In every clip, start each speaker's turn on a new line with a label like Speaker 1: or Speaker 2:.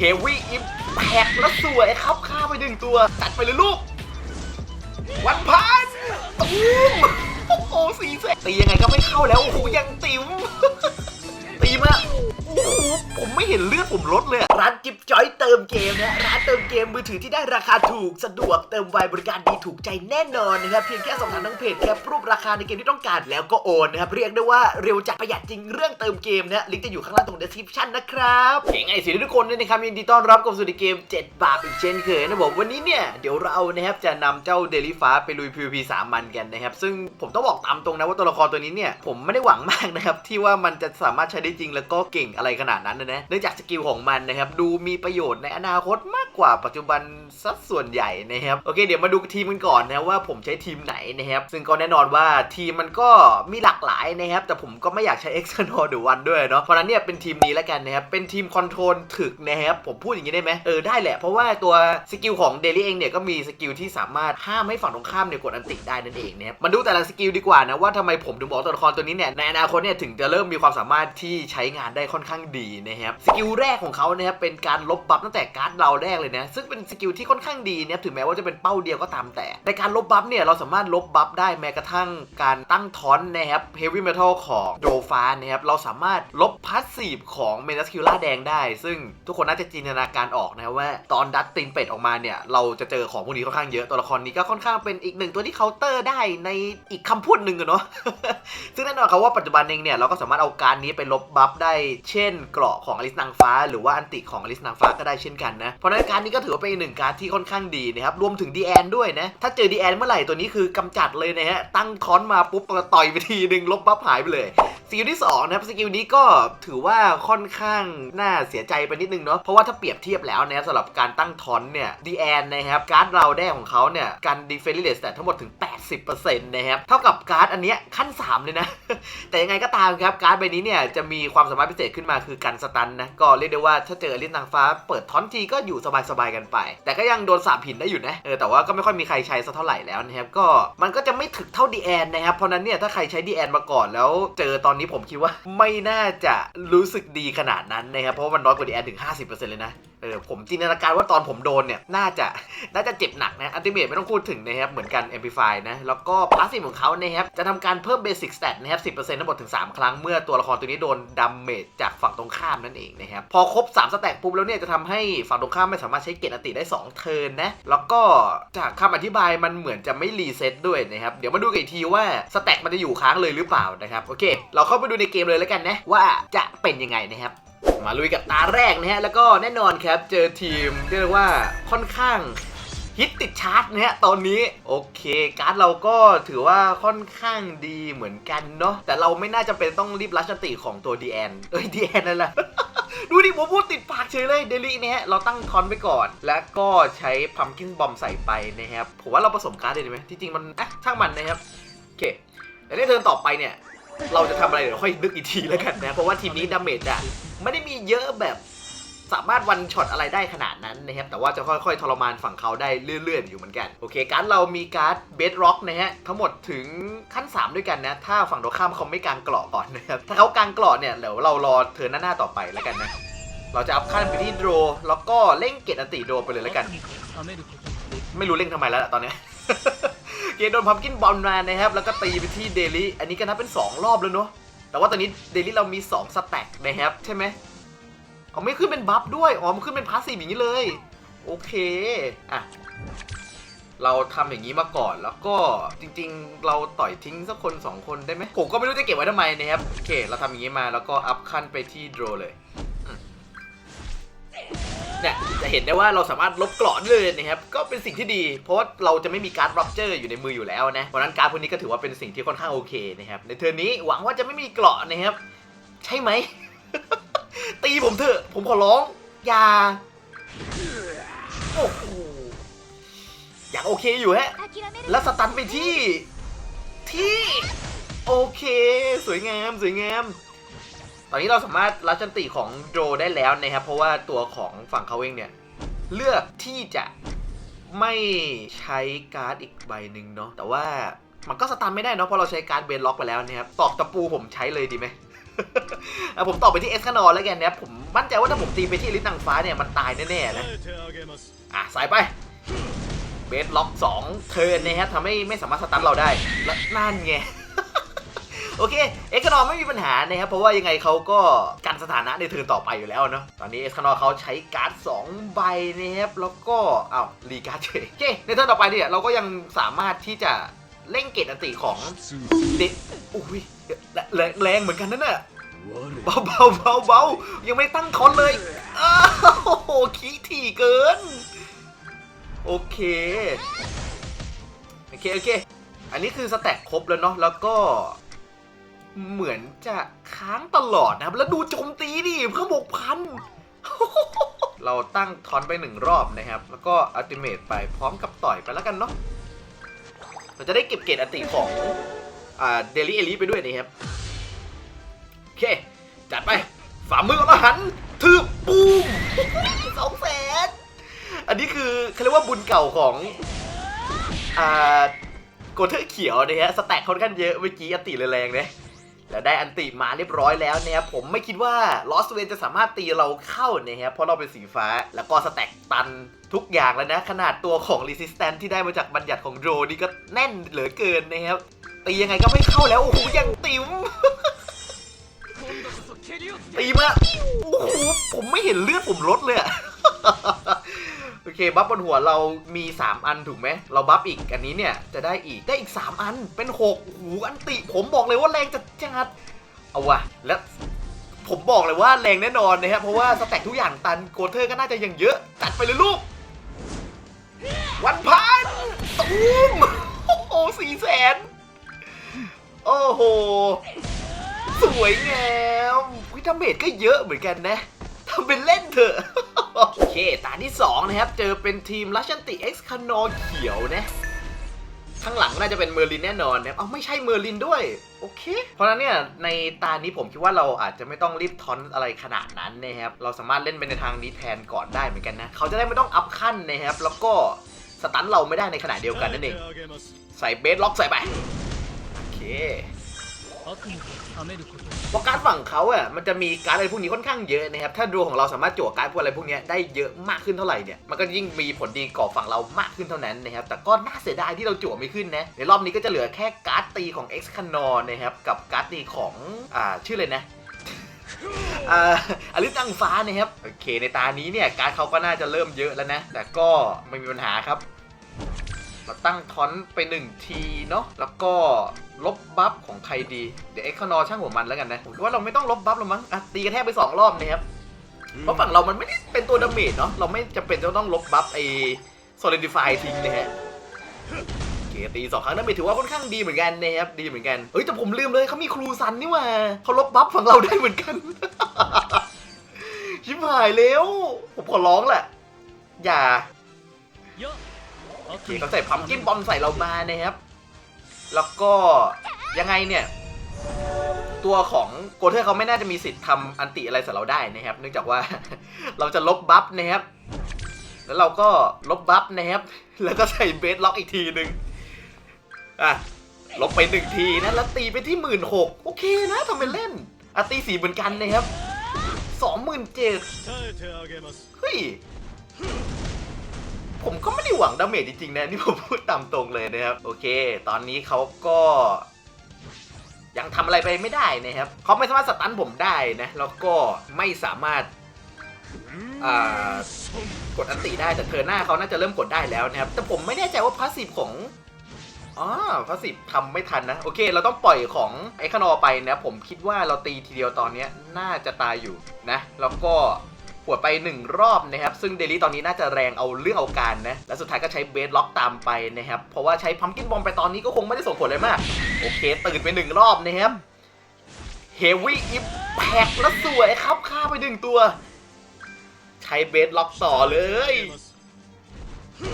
Speaker 1: เฮวี่อิมแพกแล้วสวยครับฆ่าไปหนึ่งตัวตัดไปเลยลูก วันพันตูมโอ้โหสีแสตียังไงก็ไม่เข้าแล้ว โอ้โหยังติ๋วตีมาโอ้โห ผมไม่เห็นเลือดผมลดเลยร้านกิฟจอยเติมเกมนะร้านเติมเกมมือถือที่ได้ราคาถูกสะดวกเติมไวบริการดีถูกใจแน่นอนนะครับเพียงแค่สอบถามทางเพจแค่รูปราคาในเกมที่ต้องการแล้วก็โอนนะครับเรียกได้ว่าเร็วจัดประหยัดจริงเรื่องเติมเกมนะลิงก์จะอยู่ข้างล่างตรง description นะครับเก่งไอสิทุกคนด้วยนะครับยินดีต้อนรับเข้าสู่ในเกม 7 บาทอีกเช่นเคยนะผมวันนี้เนี่ยเดี๋ยวเรานะครับจะนำเจ้าเดลิฟ้าไปลุย PVP สามันกันนะครับซึ่งผมต้องบอกตามตรงนะว่าตัวละครตัวนี้เนี่ยผมไม่ได้หวังมากนะครับที่ว่ามันจะสามารถใช้ได้จริงแล้วก็เก่งอะไรขนาดนั้นนะนะเนื่องจากสกิลของมันนะครับดูมีประโยชน์ในอนาคตมากกว่าปัจจุบันสัดส่วนใหญ่นะครับโอเคเดี๋ยวมาดูทีมกันก่อนนะว่าผมใช้ทีมไหนนะครับซึ่งก็แน่นอนว่าทีมมันก็มีหลากหลายนะครับแต่ผมก็ไม่อยากใช้ e x t e r n a l หรือวันด้วยเนาะเพราะนั้นเนี่ยเป็นทีมนี้แล้วกันนะครับเป็นทีมคอนโทรลถึกนะครับผมพูดอย่างนี้ได้ไหมเออได้แหละเพราะว่าตัวสกิลของเดลี่เองเนี่ยก็มีสกิลที่สามารถห้ามให้ฝั่งตรงข้ามเนี่ยกดอันติได้นั่นเองนะครับมาดูแต่ละสกิลดีกว่านะว่าทำไมผมถึงบอกตัวละครตัวนี้เนี่ยในอนาคตเนี่ยถึงจะเริ่มมีความสามารถที่ใช้งานได้ค่อนข้างดีนะครับสกิลแรกของเขาเนะครับเป็นการลบบัฟตั้งแต่การ์ดเราแรกเลยนะซึ่งเป็นสกิลที่ค่อนข้างดีเนะครับถึงแม้ว่าจะเป็นเป้าเดียวก็ตามแต่ ในการลบบัฟเนี่ยเราสามารถลบบัฟได้แม้กระทั่งการตั้งทอนนะครับเฮฟวี่เมทัลของโดฟ้านะครับเราสามารถลบพาสซีฟของเมนัสคิล่าแดงได้ ซึ่งทุกคนน่าจะจินตนาการออกนะว่าตอนดัตตินเป็ดออกมาเนี่ยเราจะเจอของพวกนี้ค่อนข้างเยอะตัวละครนี้ก็ค่อนข้างเป็นอีกหนึ่งตัวที่เคาน์เตอร์ได้ในอีกคำพูดหนึ่งอะเนาะซึ่งแน่นอนครับว่าปัจจุบันเองเนี่ยเราก็สามารถเอาการนี้ไปลบบัฟได้เชน เกราะของอลิสนางฟ้า หรือว่าอันติของอลิสนางฟ้าก็ได้เช่นกันนะเพราะนั้นการนี้ก็ถือว่าเป็นอีกหนึ่งการที่ค่อนข้างดีนะครับรวมถึงดีแอนด้วยนะถ้าเจอดีแอนเมื่อไหร่ตัวนี้คือกำจัดเลยนะฮะตั้งคอนมาปุ๊บต่อยไปทีหนึ่งลบบัฟหายไปเลยสกิลที่2นะครับสกิลนี้ก็ถือว่าค่อนข้างน่าเสียใจไปนิดนึงเนาะเพราะว่าถ้าเปรียบเทียบแล้วนะครับสำหรับการตั้งทอนเนี่ยดีแอนนะครับการ์ดเราแด้ของเขาเนี่ยการดีเฟน s ์เลสแต่ทั้งหมดถึง 80%นะครับเท่ากับการ์ดอันเนี้ยขั้น 3 เลยนะ แต่ยังไงก็ตามครับการ์ดใบนี้เนี่ยจะมีความสามารถพิเศษขึ้นมาคือกันสตันนะ ก็เรียกได้ว่าถ้าเจอลิ้นนางฟ้า เปิดท้อนทีก็อยู่สบายๆกันไป แต่ก็ยังโดนสาบหินได้อยู่นะเออแต่ว่าก็ไม่ค่อยมีใครใช้สักเท่าไหร่แล้วนะครับก็มันก็จะไม่ถึกเท่าดีแอนนะครับเพราะนั้นเนี่ยถ้าใครใช้ดีแอนมาก่อนแล้ว เจอตอนนี้ผมคิดว่าไม่น่าจะรู้สึกดีขนาดนั้นนะครับเพราะวันน้อยกว่าดีแอนถึง 50%เลยนะเออผมจินตนาการว่าตอนผมโดนเนี่ย น่าจะน่าจะเจ็บหนักนะอันติเมทไม่ต้องพูดถึงนะครับ เหมือนกัน Amplify นะ แล้วก็พาสซีฟของเขานะครับ จะทำการเพิ่มเบสิ c ส t ตนะครับ 10%ทั้งหมดถึง 3 ครั้ง เมื่อตัวละครตัวนี้โดนดัมเมจจากฝั่งตรงข้ามนั่นเองนะครับ พอครบ 3 สแต็กปุ๊บแล้วเนี่ยจะทำให้ฝั่งตรงข้ามไม่สามารถใช้เกตอติได้ 2 เทิร์นนะ แล้วก็จากคำอธิบายมันเหมือนจะไม่รีเซ็ตด้วยนะครับ เดี๋ยวมาดูกันอีกทีว่าสแต็กมันจะอยู่ค้างเลยหรือเปล่านะครับ โอเค เราเข้าไปดูในเกมเลยแล้วกันนะว่าจะเป็นยังไงนะครับ มาลุยกับตาแรกนะฮะ แล้วก็แน่นอนครับเจอทีมเรียกว่าค่อนข้างฮิตติดชาร์ตนะฮะตอนนี้โอเค การ์ดเราก็ถือว่าค่อนข้างดีเหมือนกันเนาะแต่เราไม่น่าจะเป็นต้องรีบรัชติของตัวดีแอนเอ้ยดีแอนนั่นแหละดูดิผมพูดติดปากเฉยเลยเดลี่เนะฮะเราตั้งทอนไปก่อน แล้วก็ใช้พัมกินบอมใส่ไปนะครับผมว่าเราผสมการ์ดเลยดีไหมที่จริงมันอะช่างมันนะครับโอเคแล้วในเทิร์นต่อไปเนี่ย เราจะทำอะไรเดี๋ยวค่อยนึกอีกทีแล้วกันนะ เพราะว่าทีมนี้ดาเมจอะไม่ได้มีเยอะแบบสามารถวันช็อตอะไรได้ขนาดนั้นนะครับ แต่ว่าจะค่อยๆ ทรมานฝั่งเขาได้เรื่อยๆ อยู่เหมือนกัน โอเค การเรามีการ์ดเบสร็อกนะฮะ ทั้งหมดถึงขั้น 3 ด้วยกันนะ ถ้าฝั่งตรงข้ามเขาไม่กางกราะก่อนนะครับ ถ้าเขากางกราะเนี่ยเดี๋ยวเรารอเทิร์นหน้าๆต่อไปแล้วกันนะ เราจะอัพขั้นไปที่โดรแล้วก็เร่งเกตอันติโดรไปเลยแล้วกัน ไม่รู้เล่นทำไมแล้วล่ะตอนเนี้ย เกโดนพัมกินบอลมานะครับ แล้วก็ตีไปที่เดลี่อันนี้ก็นับเป็น 2 รอบแล้วเนาะ แต่ว่าตอนนี้เดลี่เรามี 2 สแต็กนะครับ ใช่ไหมเอาไม่ขึ้นเป็นบัฟด้วย อ๋อ มันขึ้นเป็นพาสซีฟอย่างนี้เลย โอเค อะ เราทำอย่างนี้มาก่อน แล้วก็จริง ๆ เราต่อยทิ้งสักคน 2 คนได้ไหม ผมก็ไม่รู้จะเก็บไว้ทำไมนะครับ โอเค เราทำอย่างนี้มา แล้วก็อัพขั้นไปที่โดรเลย เนี่ยจะเห็นได้ว่าเราสามารถลบเกราะได้เลยนะครับก็เป็นสิ่งที่ดี เพราะว่าเราจะไม่มีการ์ดรับเจอร์อยู่ในมืออยู่แล้วนะเพราะนั้นการ์ดพวกนี้ก็ถือว่าเป็นสิ่งที่ค่อนข้างโอเคนะครับในเทอร์นนี้หวังว่าจะไม่มีเกราะนะครับใช่ไหม ตีผมเถอะผมขอร้องอย่าโอ้โหอย่างโอเคอยู่ฮะแล้วสตันไปที่ที่ โอเค สวยงามสวยงาม ตอนนี้เราสามารถรับจันติของโดได้แล้วนะครับ เพราะว่าตัวของฝั่งเขาเองเนี่ยเลือกที่จะไม่ใช้การ์ดอีกใบหนึ่งเนาะแต่ว่ามันก็สตาร์ไม่ได้เนาะเพราะเราใช้การเบนล็อกไปแล้วนะครับตอกตะปูผมใช้เลยดีไหมผมตอกไปที่เอสคานอนแล้วกันนะผมมั่นใจว่าถ้าผมตีไปที่ลิตังฟ้าเนี่ยมันตายแน่ๆนะอะสายไปเบสล็อก 2 เทิร์นนะฮะทำให้ไม่สามารถสตันเราได้ และนั่นไง โอเค เอ็กซ์คานอไม่มีปัญหานะครับ เพราะว่ายังไงเขาก็กันสถานะในเทิร์นต่อไปอยู่แล้วเนาะ ตอนนี้เอ็กซ์คานอเขาใช้การ์ด2ใบนะครับ แล้วก็อ้าวรีการ์ดเฉยโอเค ในเทิร์นต่อไปเนี่ยเราก็ยังสามารถที่จะเล่งเกตอันติของเด็กอุ้ยแรงแรงเหมือนกันนั่นน่ะเบาเบาเบาเบายังไม่ตั้งคอนเลยอ้าวโอ้โหขี้ถี่เกิน โอเค โอเค โอเค อันนี้คือสแต็กครบแล้วเนาะ แล้วก็ เหมือนจะค้างตลอดนะครับ แล้วดูโจมตีดิเพิ่มหกพันเราตั้งทอนไปหนึ่งรอบนะครับ แล้วก็อัลติเมตไปพร้อมกับต่อยไปแล้วกันเนาะเราจะได้เก็บเกรดอัติของอ่าเดลี่เอลีไปด้วยนะครับ โอเค จัดไป ฝ่ามืออรหันต์ถือปูมสองแสนอันนี้คือเขาเรียกว่าบุญเก่าของอ่าโกเทอร์เขียวนะฮะสแต็กค่อนข้างเยอะเมื่อกี้อัติแรงๆนะ แล้วได้อันติมาเรียบร้อยแล้วนะครับผมไม่คิดว่าลอสเวนจะสามารถตีเราเข้านะครับเพราะเราเป็นสีฟ้าแล้วก็สแต็กตันทุกอย่างแล้วนะ ขนาดตัวของ Resistance ที่ได้มาจากบัญญัติของโดรนี่ก็แน่นเหลือเกินนะครับตียังไงก็ไม่เข้าแล้วโอ้โหยังติ๋มตีมาโอ้โหผมไม่เห็นเลือดผมลดเลยอะ เคบัฟบนหัวเรามี 3 อันถูกไหม เราบัฟอีกอันนี้เนี่ย จะได้อีกได้อีก 3 อันเป็น6โอ้โหอันติ ผมบอกเลยว่าแรงจัดจัดเอาวะแล้วผมบอกเลยว่าแรงแน่นอนนะครับเพราะว่าสแต็กทุกอย่างตันโกเทอร์ก็น่าจะยังเยอะจัดไปเลยลูกวันพันตุ้มโอ้โหสี่แสนโอ้โห สวยงามวิทาเมจก็เยอะเหมือนกันนะทำเป็นเล่นเถอะ โอเค ตาที่ 2 นะครับ เจอเป็นทีมลัชันติเอ็กซ์คานอเขียวนะข้างหลังน่าจะเป็นเมอร์ลินแน่นอนนะเอาไม่ใช่เมอร์ลินด้วย โอเค เพราะนั้นเนี่ยในตานี้ผมคิดว่าเราอาจจะไม่ต้องรีบทอนอะไรขนาดนั้นนะครับ เราสามารถเล่นไปในทางนี้แทนก่อนได้เหมือนกันนะ เขาจะได้ไม่ต้องอัพขั้นนะครับ แล้วก็สตันเราไม่ได้ในขณะเดียวกันนั่นเอง ใส่เบสล็อกใส่ไป โอเค เพราะการดฝั่งเขาอะมันจะมีการดอะไรพวกนี้ค่อนข้างเยอะนะครับถ้าดวงของเราสามารถจั่วการดพวกอะไรพวกนี้ได้เยอะมากขึ้นเท่าไหร่เนี่ยมันก็ยิ่งมีผลดีก่อฝั่งเรามากขึ้นเท่านั้นนะครับแต่ก็น่าเสียดายที่เราจั่วไม่ขึ้นนะในรอบนี้ก็จะเหลือแค่การ์ดตีของ X c a n o n นะครับกับการ์ดตีของอ่าชื่อเลยนะอ่าอลิสตังฟ้านะครับโอเคในตานี้เนี่ยการดเขาก็น่าจะเริ่มเยอะแล้วนะ แต่ก็ไม่มีปัญหาครับ เราตั้งทอนไปหนึ่งทีเนาะแล้วก็ลบบัฟของใครดี เดี๋ยวเอ็กซ์คานอช่างหัวมันแล้วกันนะผมว่าเราไม่ต้องลบบัฟหรอกมั้งอะตีกันแทบไปสองรอบนะครับเพราะฝั่งเรามันไม่ได้เป็นตัวดาเมจเนาะเราไม่จำเป็นจะต้องลบบัฟไอ้ solidify ทิ้งนะฮะเคตีสองครั้งดาเมจถือว่าค่อนข้างดีเหมือนกันนะครับดีเหมือนกันเฮ้ยแต่ผมลืมเลยเขามีครูซันนี่ว่าเขาลบบัฟฝั่งเราได้เหมือนกันชิบหายแล้ว ผมขอร้องแหละ อย่า ที่เขาใส่พัมกิ้นบอมใส่เรามานะครับ แล้วก็ยังไงเนี่ย ตัวของโกเทอร์เขาไม่น่าจะมีสิทธิ์ทำอันติอะไรใส่เราได้นะครับ เนื่องจากว่าเราจะลบบัฟนะครับ แล้วเราก็ลบบัฟนะครับ แล้วก็ใส่เบสล็อกอีกทีหนึ่งอะลบไปหนึ่งทีนะแล้วตีไปที่หมื่นหกโอเคนะทำเป็นเล่นอ่ตีสี่เหมือนกันนะครับสองหมื่นเจ็ดเฮ้ย ผมก็ไม่ได้หวังดาเมจจริงๆนะนี่ผมพูดตามตรงเลยนะครับ โอเค ตอนนี้เขาก็ ยังทำอะไรไปไม่ได้นะครับเขาไม่สามารถสตันผมได้นะ แล้วก็ไม่สามารถกดอันติได้แต่เธอหน้าเขาน่าจะเริ่มกดได้แล้วนะครับ แต่ผมไม่แน่ใจว่าพาสซีฟของอ๋อพาสซีฟทำไม่ทันนะ โอเค เราต้องปล่อยของไอคานอไปนะ ผมคิดว่าเราตีทีเดียวตอนนี้น่าจะตายอยู่นะ แล้วก็ หัวไป 1 รอบนะครับ ซึ่งเดลี่ตอนนี้น่าจะแรงเอาเรื่องเอาการนะ และสุดท้ายก็ใช้เบสล็อกตามไปนะครับ เพราะว่าใช้พัมกินบอมไปตอนนี้ก็คงไม่ได้ส่งผลอะไรมาก โอเค ตื่นไป 1 รอบนะครับเฮวี่อิมแพกแล้วสวยครับฆ่าไปหนึ่งตัว ใช้เบสล็อกต่อเลย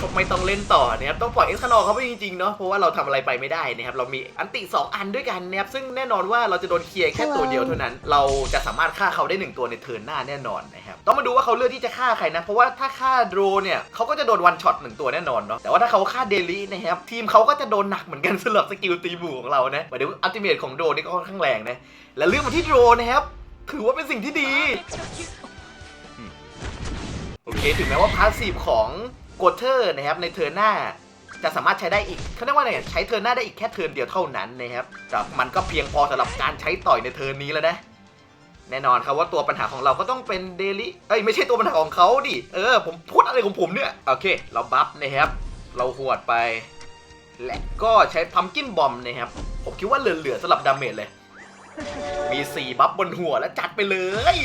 Speaker 1: ก็ไม่ต้องเล่นต่อนะครับต้องปล่อยเอ็กซ์คานอเขาไปจริงๆเนาะเพราะว่าเราทำอะไรไปไม่ได้นะครับเรามีอันติ 2 อันด้วยกันนะครับซึ่งแน่นอนว่าเราจะโดนเคลียร์แค่ตัวเดียวเท่านั้น เราจะสามารถฆ่าเขาได้หนึ่งตัวในเทิร์นหน้าแน่นอนนะครับต้องมาดูว่าเขาเลือกที่จะฆ่าใครนะ เพราะว่าถ้าฆ่าโดรเนี่ยเขาก็จะโดนวันช็อตหนึ่งตัวแน่นอนเนาะแต่ว่าถ้าเขาฆ่าเดลินะครับทีมเขาก็จะโดนหนักเหมือนกันสำหรับสกิลตีหมู่ของเรานะหมายถึงอัลติเมทของโดรนี่ก็ค่อนข้างแรงนะและเลือกมาที่โดรนะครับถือว่าเป็นสิ่งที่ดีโอเคถึงแม้ว่าพาสซีฟของ โกเทอร์นะครับในเทิร์นหน้าจะสามารถใช้ได้อีกเขาเรียกว่าไงใช้เทิร์นหน้าได้อีกแค่เทิร์นเดียวเท่านั้นนะครับแต่มันก็เพียงพอสำหรับการใช้ต่อยในเทิร์นนี้แล้วนะแน่นอนครับว่าตัวปัญหาของเราก็ต้องเป็นเดลิเอ้ยไม่ใช่ตัวปัญหาของเขาดิเออผมพูดอะไรของผมเนี่ยโอเค เราบัฟนะครับเราหวดไป และก็ใช้พัมกินบอมนะครับผมคิดว่าเหลือๆสำหรับดาเมจเลย มี4บัฟบนหัวแล้วจัดไปเลย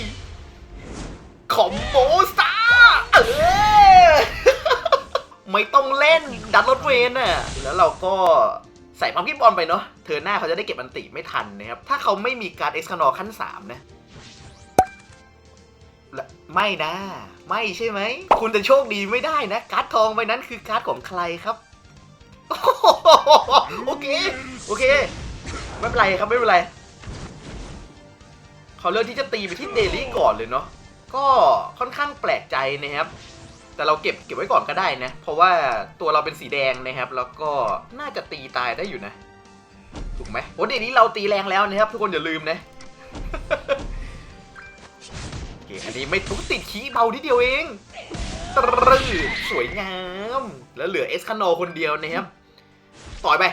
Speaker 1: คอมโบสตาร์เออ ไม่ต้องเล่นดันรถเวนน่ะแล้วเราก็ใส่พัมกินบอลไปเนาะเธอหน้าเขาจะได้เก็บอันติไม่ทันนะครับ ถ้าเขาไม่มีการเอ็กซ์คานอขั้น 3นะและไม่นะ ไม่ใช่ไหม คุณจะโชคดีไม่ได้นะ การ์ดทองใบนั้นคือการ์ดของใครครับ โอเค โอเค ไม่เป็นไรครับไม่เป็นไร เขาเลือกที่จะตีไปที่เดลี่ก่อนเลยเนาะก็ค่อนข้างแปลกใจนะครับ แต่เราเก็บเก็บไว้ก่อนก็ได้นะ เพราะว่าตัวเราเป็นสีแดงนะครับ แล้วก็น่าจะตีตายได้อยู่นะ ถูกไหมโอ้เดี๋ยวนี้เราตีแรงแล้วนะครับ ทุกคนอย่าลืมนะโอเคอันนี้ไม่ทุกติดขี้เบาทีเดียวเองตรึสวยงาม แล้วเหลือเอสคานอคนเดียวนะครับ ต่อยไป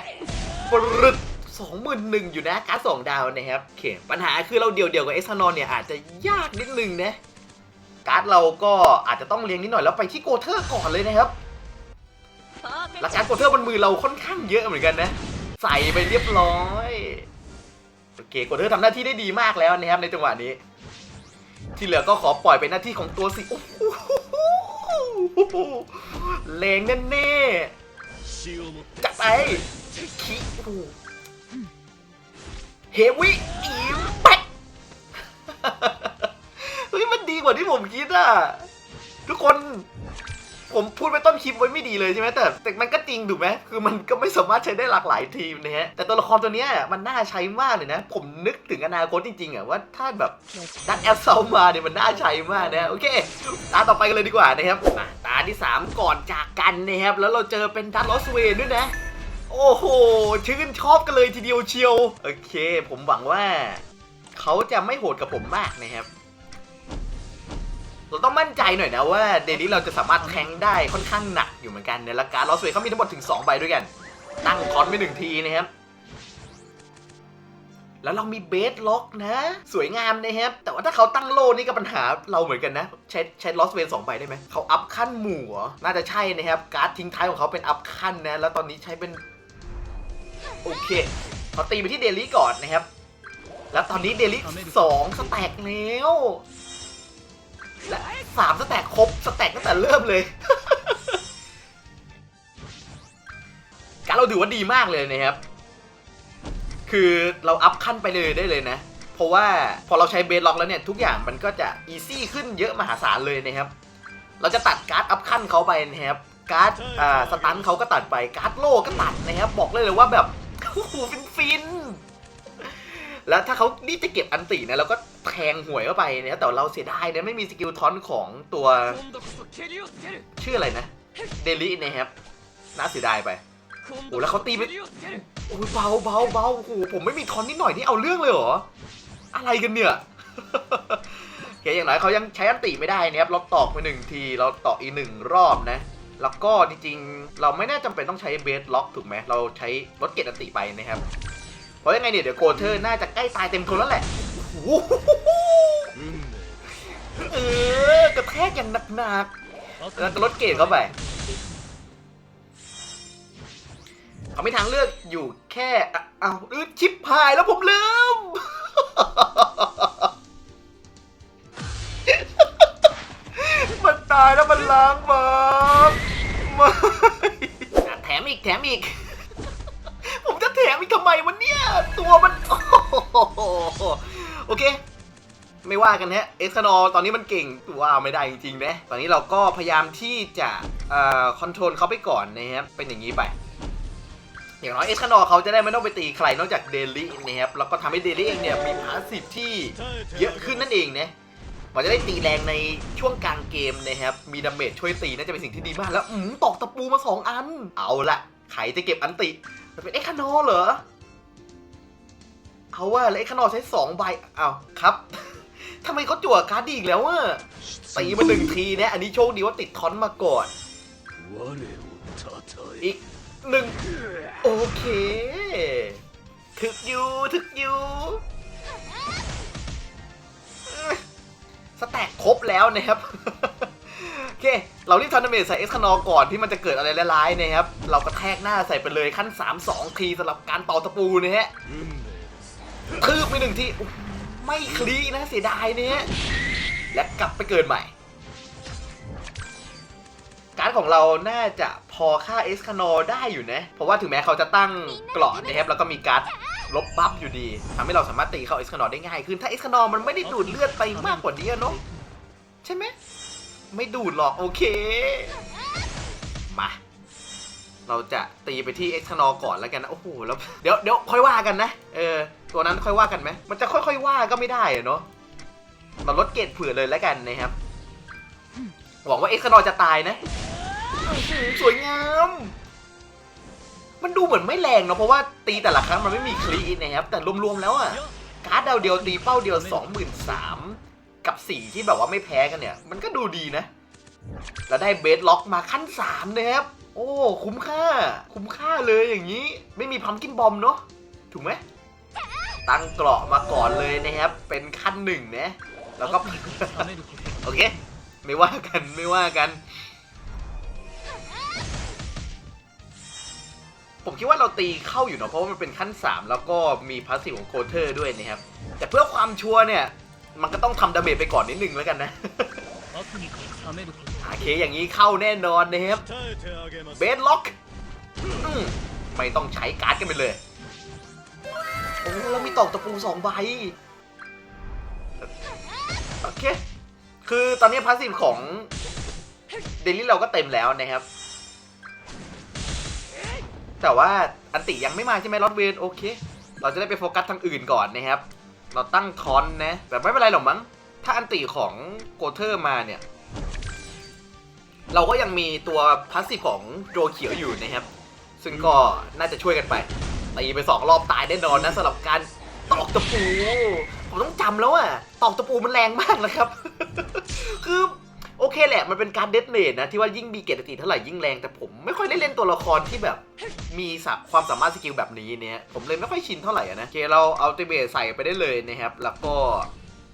Speaker 1: ปรึดสองหมื่นหนึ่งอยู่นะการ์ดสองดาวนะครับโอเคปัญหาคือเราเดี่ยวกับเอสคานอเนี่ยอาจจะยากนิดนึงนะ การ์ดเราก็อาจจะต้องเลี้ยงนิดหน่อยแล้วไปที่โกเทอร์ก่อนเลยนะครับหลักการโกเทอร์บนมือเราค่อนข้างเยอะเหมือนกันนะ ใส่ไปเรียบร้อยโอเคโกเทอร์ทำหน้าที่ได้ดีมากแล้วนะครับในจังหวะนี้ ที่เหลือก็ขอปล่อยเป็นหน้าที่ของตัวสิโอ้ลงแน่
Speaker 2: แน่
Speaker 1: จับไปคิเฮวิอีมปั เฮ้ยมันดีกว่าที่ผมคิดอะทุกคนผมพูดไปต้นคลิปไว้ไม่ดีเลยใช่ไหมแต่แต่มันก็จริงถูกไหมคือมันก็ไม่สามารถใช้ได้หลากหลายทีมนะฮะแต่ตัวละครตัวเนี้ยมันน่าใช้มากเลยนะ ผมนึกถึงอนาคตจริงๆอะว่าถ้าแบบดันแอลเซามาเนี่ยมันน่าใช้มากนะโอเคตาต่อไปกันเลยดีกว่านะครับมาตาที่ 3 ก่อนจากกันนะครับแล้วเราเจอเป็นดันลอสเวนด้วยนะ โอ้โหชื่นชอบกันเลยทีเดียวเชียวโอเค ผมหวังว่า เขาจะไม่โหดกับผมมากนะครับ เราต้องมั่นใจหน่อยนะว่าเดลี่เราจะสามารถแทงได้ค่อนข้างหนักอยู่เหมือนกันในละการลอสเวยเขามีทั้งหมดถึง2ใบด้วยกัน ตั้งคอนไปหนึ่งทีนะครับ แล้วเรามีเบสล็อกนะ สวยงามนะครับ แต่ว่าถ้าเขาตั้งโลนี่ก็ปัญหาเราเหมือนกันนะ ใช้ใช้ลอสเวนสองใบได้ไหม เขาอัพขั้นหมู่น่าจะใช่นะครับ การ์ดทิ้งท้ายของเขาเป็นอัพขั้นนะ แล้วตอนนี้ใช้เป็น โอเคเขาตีไปที่เดลี่ก่อนนะครับ แล้วตอนนี้เดลี่สองสแต็กแล้ว และสามสแต็กครบสแต็กตั้งแต่เริ่มเลย การเราถือว่าดีมากเลยนะครับ คือเราอัพขั้นไปเลยได้เลยนะ เพราะว่าพอเราใช้เบสล็อกแล้วเนี่ย ทุกอย่างมันก็จะอีซี่ขึ้นเยอะมหาศาลเลยนะครับ เราจะตัดการ์ดอัพขั้นเขาไปนะครับ การ์ดอ่าสตันเขาก็ตัดไปการ์ดโล่ก็ตัดนะครับ บอกเลยเลยว่าแบบโอ้โหฟินฟินๆแล้วถ้าเขานี่จะเก็บอันตินะเราก็ แทงหวยเข้าไปเนี่ยแต่เราเสียดายเนี่ยไม่มีสกิลทอนของตัวชื่ออะไรนะเดลินะครับน่าเสียดายไป
Speaker 2: โอ้แล้
Speaker 1: วเขาตีไปโอ้ยเบาเบาเบาโอ้โหผมไม่มีทอนนิดหน่อยนี่เอาเรื่องเลยเหรออะไรกันเนี่ยเฮียอย่างไรเขายังใช้อันตีไม่ได้นะครับเราตอกไปหนึ่งทีเราตอกอีกหนึ่งรอบนะ แล้วก็จริงๆ เราไม่น่าจำเป็นต้องใช้เบสล็อกถูกไหมเราใช้รถเกตอันตีไปนะครับเพราะยังไงเนี่ยเดี๋ยวโกเทอร์น่าจะใกล้ตายเต็มทนแล้วแหละ โอ้โหเออกระแทกอย่างหนักๆแล้วก็ลดเกรดเข้าไป เขาไม่ทางเลือกอยู่แค่อะเอาวอื้อชิปหายแล้วผมลืม มันตายแล้วมันล้างบางม่อะแถมอีกแถมอีก ผมจะแถมอีกทำไมวันเนี้ยตัวมันโอ้โห โอเค ไม่ว่ากันฮะเอสคานอตอนนี้มันเก่งว่าไม่ได้จริงๆนะตอนนี้เราก็พยายามที่จะเอ่อคอนโทรลเขาไปก่อนนะครับเป็นอย่างนี้ไปอย่างน้อยเอสคานอเขาจะได้ไม่ต้องไปตีใครนอกจากเดลี่นะครับแล้วก็ทำให้เดลี่เองเนี่ยมีพาสซีฟที่เยอะขึ้นนั่นเองนะมันจะได้ตีแรงในช่วงกลางเกมนะครับ มีดาเมจช่วยตีน่าจะเป็นสิ่งที่ดีมาก แล้วอืมตอกตะปูมาสองอัน เอาละใครจะเก็บอันติ มันเป็นเอสคานอเหรอ เอาว่าแล้วไอ้ข้นอใช้สองใบเอาครับ ทำไมเขาจั่วการ์ดอีกแล้วอะตีมาหนึ่งทีเนี่ยอันนี้โชคดีว่าติดทอนมาก่อน อีกหนึ่งโอเค ถึกอยู่ถึกอยู่สแต็กครบแล้วนะครับ โอเค เรารีบทันเมทใส่เอ็คนอก่อนที่มันจะเกิดอะไรร้ายๆนะครับ เรากระแทกหน้าใส่ไปเลยขั้น 3 2 ทีสำหรับการต่อตะปูนะฮะ คืบไปหนึ่งทีอุ๊ยไม่คลีนะเสียดายเนี่ยและกลับไปเกิดใหม่ การดของเราน่าจะพอค่าเอสคานอได้อยู่นะ เพราะว่าถึงแม้เขาจะตั้งเกราะนะครับแล้วก็มีการดลบบัฟอยู่ดีทำให้เราสามารถตีเข้าเอสคานอได้ง่ายขึ้น ถ้าเอสคานอมันไม่ได้ดูดเลือดไปมากกว่านี้เนาะใช่ไหมไม่ดูดหรอกโอเค มา เราจะตีไปที่เอ็กซ์นอก่อนแล้วกันนะโอ้โหแล้วเดี๋ยวเดี๋ยวค่อยว่ากันนะเออตัวนั้นค่อยว่ากันไหมมันจะค่อยๆว่าก็ไม่ได้อะเนาะเราลดเกรดเผื่อเลยแล้วกันนะครับหวังว่าเอ็กซ์นอจะตายนะสวยงามมันดูเหมือนไม่แรงเนาะเพราะว่าตีแต่ละครั้งมันไม่มีคลีนะครับแต่รวมๆแล้วอะการ์ดดาวเดียวตีเป้าเดียว23,000กับ4ที่แบบว่าไม่แพ้กันเนี่ย มันก็ดูดีนะ แล้วได้เบสล็อกมาขั้น3นะครับ โอ้ คุ้มค่า คุ้มค่าเลยอย่างนี้ ไม่มีพัมกินบอมเนาะถูกไหมตั้งเกราะมาก่อนเลยนะครับ เป็นขั้นหนึ่งนะ แล้วก็ โอเค ไม่ว่ากันไม่ว่ากัน ผมคิดว่าเราตีเข้าอยู่เนาะเพราะว่ามันเป็นขั้น 3 แล้วก็มีพาสซีฟของโคเทอร์ด้วยนะครับ แต่เพื่อความชัวร์เนี่ย มันก็ต้องทำดาเมจไปก่อนนิดนึงแล้วกันนะ โอเคอย่างนี้เข้าแน่นอนนะครับเบสล็อกไม่ต้องใช้การ์ดกันไปเลย โอ้แล้วมีตอกตะปูสองใบ โอเค คือตอนนี้พาสซีฟของเดลี่เราก็เต็มแล้วนะครับ แต่ว่าอันติยังไม่มาใช่ไหมลอดเวนโอเค เราจะได้ไปโฟกัสทางอื่นก่อนนะครับ เราตั้งทอนนะแบบไม่เป็นไรหรอกมั้ง ถ้าอันติของโกเทอร์มาเนี่ย เราก็ยังมีตัวพาสซีฟของโดเขียวอยู่นะครับ ซึ่งก็น่าจะช่วยกันไปตีไปสองรอบตายแน่นอนนะสำหรับการตอกตะปู ผมต้องจำแล้วอะตอกตะปูมันแรงมากนะครับ คือโอเคแหละ มันเป็นการเดทเนตนะที่ว่ายิ่งมีเกียรติเท่าไหร่ยิ่งแรงแต่ผมไม่ค่อยได้เล่นตัวละครที่แบบมีสับความสามารถสกิลแบบนี้เนี่ยผมเลยไม่ค่อยชินเท่าไหร่นะโอเคเราเอาติเบใส่ไปได้เลยนะครับ แล้วก็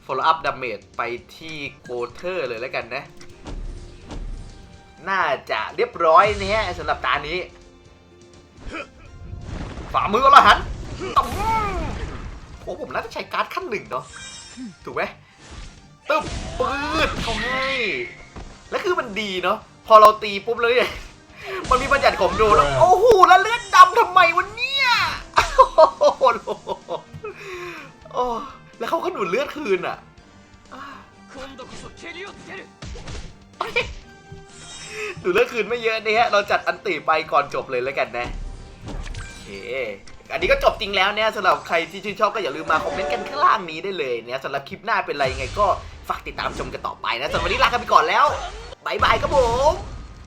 Speaker 1: follow up damage ไปที่โกเทอร์เลยแล้วกันนะ น่าจะเรียบร้อยเนี่ยสำหรับตานี้ ฝ่ามืออรหันโอ้ผมน่าจะใช้การ์ดขั้นหนึ่งเนาะถูกไหมตึ๊บปืดเขาให้ แล้วคือมันดีเนาะพอเราตีปุ๊บเล้เนี่ยมันมีบัญญัติขมดูแล้วโอ้โหแล้วเลือดดำทำไมวันนี้โอ้โหอ้แล้วเขาก็ดูดเลือดคืนอะ ดูเลือกคืนไม่เยอะนี่ยเราจัดอันติไปก่อนจบเลยแล้วกันนะโอเค อันนี้ก็จบจริงแล้วเนี่ยสำหรับใครที่ชื่นชอบก็อย่าลืมมาคอมเมนต์กันข้างล่างนี้ได้เลยเนี่ยสำหรับคลิปหน้าเป็นอะไรยังไงก็ฝากติดตามชมกันต่อไปนะสำหรับวันนี้ลากันไปก่อนแล้วบายบายครับผม